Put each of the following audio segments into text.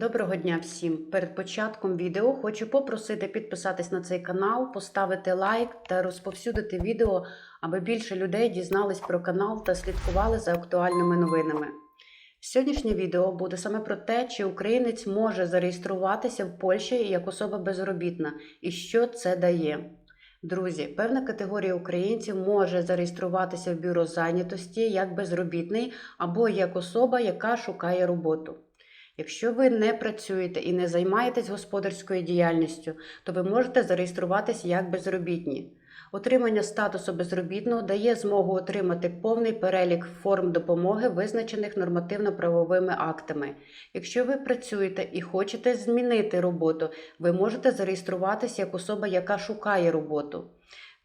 Доброго дня всім! Перед початком відео хочу попросити підписатись на цей канал, поставити лайк та розповсюдити відео, аби більше людей дізнались про канал та слідкували за актуальними новинами. Сьогоднішнє відео буде саме про те, чи українець може зареєструватися в Польщі як особа безробітна і що це дає. Друзі, певна категорія українців може зареєструватися в бюро зайнятості як безробітний або як особа, яка шукає роботу. Якщо ви не працюєте і не займаєтесь господарською діяльністю, то ви можете зареєструватися як безробітні. Отримання статусу безробітного дає змогу отримати повний перелік форм допомоги, визначених нормативно-правовими актами. Якщо ви працюєте і хочете змінити роботу, ви можете зареєструватися як особа, яка шукає роботу.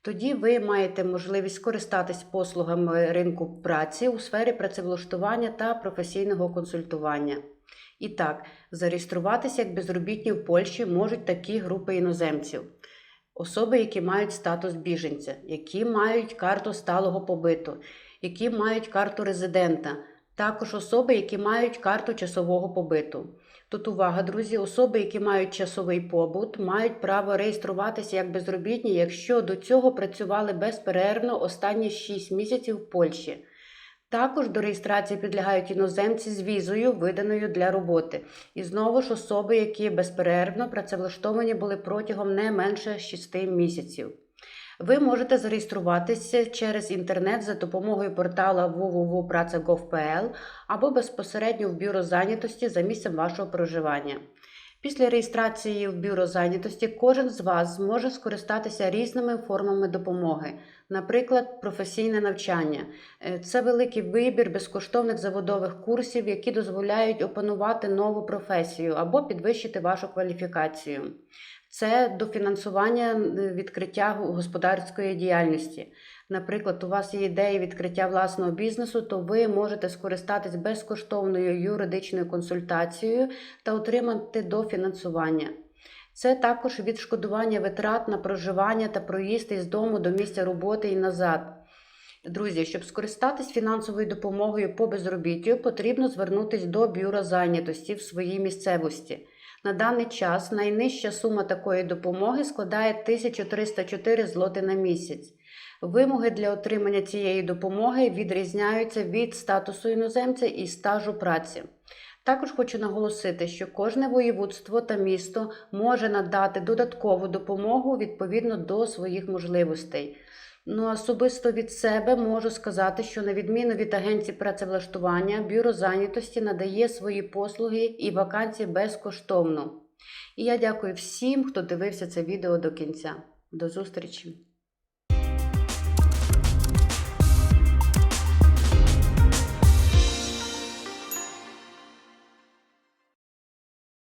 Тоді ви маєте можливість скористатись послугами ринку праці у сфері працевлаштування та професійного консультування. І так, зареєструватися як безробітні в Польщі можуть такі групи іноземців. Особи, які мають статус біженця, які мають карту сталого побиту, які мають карту резидента, також особи, які мають карту часового побиту. Тут увага, друзі, особи, які мають часовий побут, мають право реєструватися як безробітні, якщо до цього працювали безперервно останні 6 місяців в Польщі. Також до реєстрації підлягають іноземці з візою, виданою для роботи. І знову ж особи, які безперервно працевлаштовані були протягом не менше 6 місяців. Ви можете зареєструватися через інтернет за допомогою портала www.praca.gov.pl або безпосередньо в бюро зайнятості за місцем вашого проживання. Після реєстрації в бюро зайнятості кожен з вас зможе скористатися різними формами допомоги, наприклад, професійне навчання. Е, Це великий вибір безкоштовних заводових курсів, які дозволяють опанувати нову професію або підвищити вашу кваліфікацію. Це дофінансування е, відкриття господарської діяльності. Наприклад, у вас є ідея відкриття власного бізнесу, то ви можете скористатись безкоштовною юридичною консультацією та отримати дофінансування. Це також відшкодування витрат на проживання та проїзд із дому до місця роботи і назад. Друзі, щоб скористатись фінансовою допомогою по безробіттю, потрібно звернутися до бюро зайнятості в своїй місцевості. На даний час найнижча сума такої допомоги складає 1304 злоти на місяць. Вимоги для отримання цієї допомоги відрізняються від статусу іноземця і стажу праці. Також хочу наголосити, що кожне воєводство та місто може надати додаткову допомогу відповідно до своїх можливостей. Ну, особисто від себе можу сказати, що на відміну від агенції працевлаштування, бюро зайнятості надає свої послуги і вакансії безкоштовно. І я дякую всім, хто дивився це відео до кінця. До зустрічі!